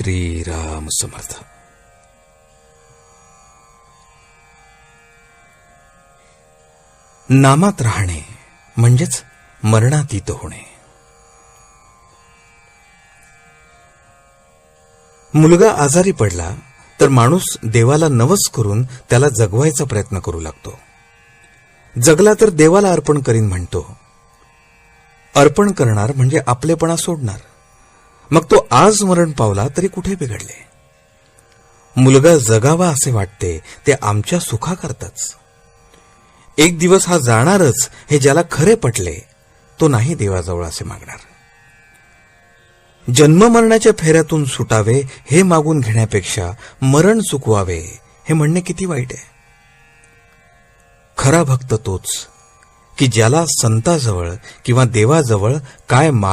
श्रीराम समर्थ। नामात राहणे म्हणजेच मरणातीत होणे। मुलगा आजारी पडला तर माणूस देवाला नवस करून त्याला जगवायचा प्रयत्न करू लागतो। जगला तर देवाला अर्पण करीन म्हणतो। अर्पण करणार म्हणजे आपलेपणा सोडणार। मग तो आज मरण पावला तरी कुठे बिघडले? मुलगा जगावा असे वाटते ते आमच्या सुखाकरताच. एक दिवस हा जाणारच हे ज्याला खरे पटले तो नाही देवाजवळ असे मागणार. जन्म मरणाच्या फेऱ्यातून सुटावे हे मागून घेण्यापेक्षा मरण चुकवावे हे म्हणणे किती वाईट आहे. खरा भक्त तोच की ज्याला संताजवळ किंवा देवाजवळ काय माग